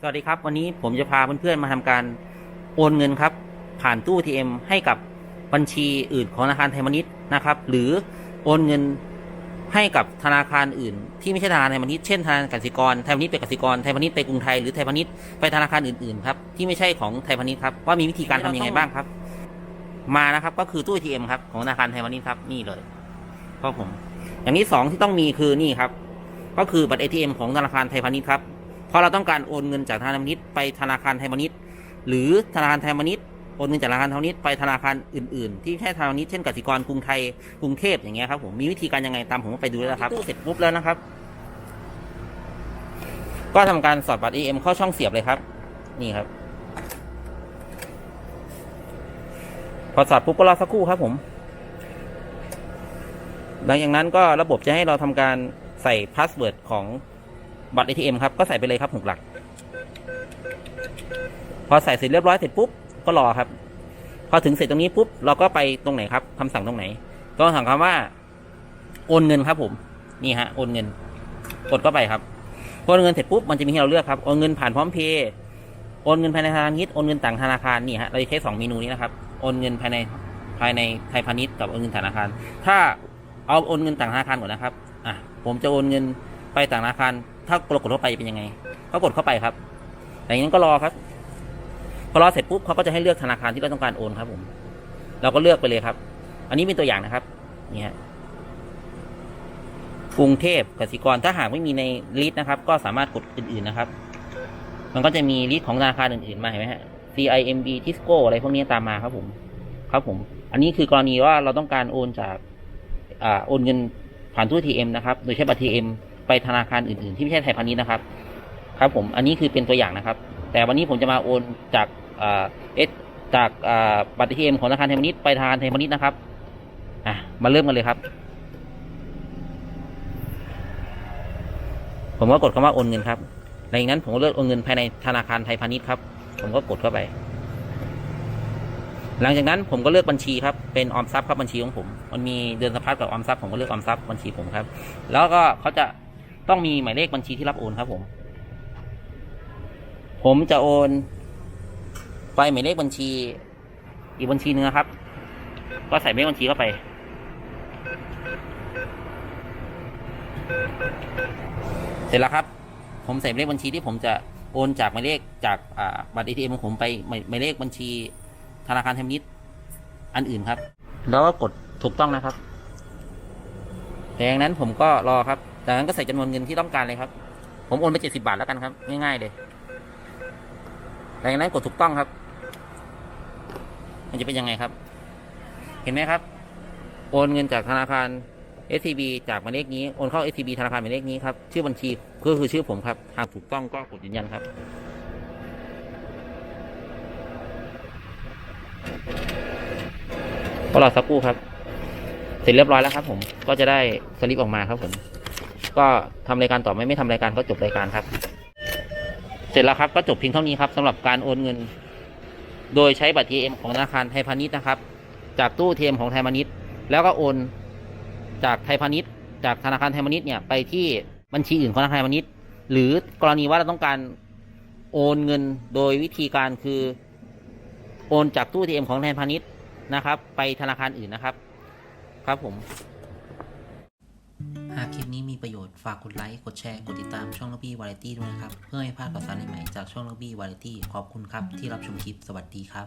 สวัสดีครับ วันนี้ผมจะพาเพื่อนๆมาทำการโอนเงินครับ ผ่านตู้ ATM ให้กับบัญชีอื่นของธนาคารไทยพาณิชย์นะครับ หรือโอนเงินให้กับธนาคารอื่น ที่ไม่ใช่ธนาคารไทยพาณิชย์เช่นธนาคารกสิกรไทยพาณิชย์ไปกสิกรไทยพาณิชย์ไปกรุงไทยหรือไทยพาณิชย์ไปธนาคารอื่นๆครับที่ไม่ใช่ของไทยพาณิชย์ครับว่ามีวิธีการทำยังไงบ้างครับ มานะครับก็คือตู้ ATM ครับของธนาคารไทยพาณิชย์ครับนี่เลยก็ผม อย่างที่สองที่ต้องมีคือนี่ครับ ก็คือบัตร ATM ของธนาคารไทยพาณิชย์ครับเพราะเราต้องการโอนเงินจากธนาคารไทยพาณิชย์ไปธนาคารไทยพาณิชย์หรือธนาคารไทยพาณิชย์โอนเงินจากธนาคารไทยพาณิชย์ไปธนาคารอื่นๆ ที่ไม่ใช่ธนาคารพาณิชย์เช่นกสิกรกรุงไทยกรุงเทพอย่างเงี้ยครับผมมีวิธีการยังไงตามผมไปดูแล้วครับตู้เสร็จปุ๊บแล้วนะครับ ก็ทำการสอดบัตร ATM เข้าช่องเสียบเลยครับ นี่ครับ พอสอดปุ๊บก็รอสักครู่ครับผม หลังจากนั้นก็ระบบจะให้เราทำการใส่พาสเวิร์ดของบัตร ATM ครับ ก็ใส่ไปเลยครับหกหลัก พอใส่เสร็จเรียบร้อยเสร็จปุ๊บ ก็รอครับ พอถึงเสร็จตรงนี้ปุ๊บ เราก็ไปตรงไหนครับคำสั่งตรงไหน ก็สั่งคำว่าโอนเงินครับผม นี่ฮะ โอนเงิน กดเข้าไปครับ โอนเงินเสร็จปุ๊บ มันจะมีให้เราเลือกครับ โอนเงินผ่านพร้อมเพย์ โอนเงินภายในธนาคารพาณิชย์โอนเงินต่างธนาคาร นี่ฮะ เราจะใช้สองเมนูนี้นะครับ โอนเงินภายในภายในไทยพาณิชย์กับโอนเงินธนาคาร ถ้า เอาโอนเงินต่างธนาคารก่อนนะครับ อะ ผมจะโอนเงินไปต่างธนาคาร ถ้ากดกดเข้าไปเป็นยังไง ก็กดเข้าไปครับหลังจากนั้นก็รอครับ พอรอเสร็จปุ๊บเขาก็จะให้เลือกธนาคารที่เราต้องการโอนครับ ผม เราก็เลือกไปเลยครับ อันนี้เป็นตัวอย่างนะครับนี่ฮะกรุงเทพกสิกร ถ้าหากไม่มีในลิสต์นะครับ ก็สามารถกดอื่น ๆนะครับ มันก็จะมีลิสต์ของธนาคารอื่นๆมาเห็นไหมฮะ CIMB Tisco อะไรพวกนี้ตามมาครับผม ครับผม อันนี้คือกรณีว่าเราต้องการโอนจาก โอนเงินผ่านตู้ TM นะครับ โดยใช้บัตร TM ไปธนาคารอื่นๆ ที่ไม่ใช่ไทยพาณิชย์นะครับ ครับผม อันนี้คือเป็นตัวอย่างนะครับ แต่วันนี้ผมจะมาโอนจากเอสจากบัตร TM ของธนาคารไทยพาณิชย์ไปธนาคารไทยพาณิชย์นะครับ อะ มาเริ่มกันเลยครับ ผมก็กดคำว่าโอนเงินครับหลังจากนั้นผมก็เลือกโอนเงินภายในธนาคารไทยพาณิชย์ครับ ผมก็กดเข้าไป หลังจากนั้นผมก็เลือกบัญชีครับ เป็นออมทรัพย์ครับบัญชีของผม มันมีเดือนสะพัดกับออมทรัพย์ผมก็เลือกออมทรัพย์บัญชีผมครับ แล้วก็เขาจะต้องมีหมายเลขบัญชีที่รับโอนครับผม ผมจะโอนไปหมายเลขบัญชี อีกบัญชีหนึ่งครับ ก็ใส่หมายเลขบัญชีเข้าไป เสร็จแล้วครับ ผมใส่หมายเลขบัญชีที่ผมจะโอนจากหมายเลขจากบัตร ATM ของผมไปหมายเลขบัญชี ธนาคารไทยพาณิชย์อันอื่นครับ แล้วก็กดถูกต้องนะครับแต่อย่างนั้นผมก็รอครับจากนั้นก็ใส่จำนวนเงินที่ต้องการเลยครับ ผมโอนไปเจ็ดสิบาทแล้วกันครับ ง่ายๆเลยหลังจากนั้นกดถูกต้องครับ มันจะเป็นยังไงครับ เห็นไหมครับ โอนเงินจากธนาคาร SCB จากหมายเลขนี้ โอนเข้า SCB ธนาคารหมายเลขนี้ครับ ชื่อบัญชีก็คือชื่อผมครับ หากถูกต้องก็กดยืนยันครับ ก็รอสักครู่ครับ เสร็จเรียบร้อยแล้วครับ ผม ก็จะได้สลิปออกมาครับผม ก็ทำรายการต่อไม่ไม่ทำรายการก็จบรายการครับ เสร็จแล้วครับก็จบเพียงเท่านี้ครับสำหรับการโอนเงิน โดยใช้บัตร ATM ของธนาคารไทยพาณิชย์นะครับ จากตู้ ATM ของไทยพาณิชย์แล้วก็โอนจากไทยพาณิชย์จากธนาคารไทยพาณิชย์เนี่ยไปที่บัญชีอื่นของธนาคารไทยพาณิชย์หรือกรณีว่าเราต้องการโอนเงินโดยวิธีการคือ โอนจากตู้ ATM ของไทยพาณิชย์ นะครับ ไปธนาคารอื่นนะครับ ครับผม หากคลิปนี้มีประโยชน์ ฝากกดไลค์ กดแชร์ กดติดตามช่องล็อบบี้วาไรตี้ด้วยนะครับ เพื่อไม่พลาดข่าวสารใหม่ๆจากช่องล็อบบี้วาไรตี้ขอบคุณครับที่รับชมคลิป สวัสดีครับ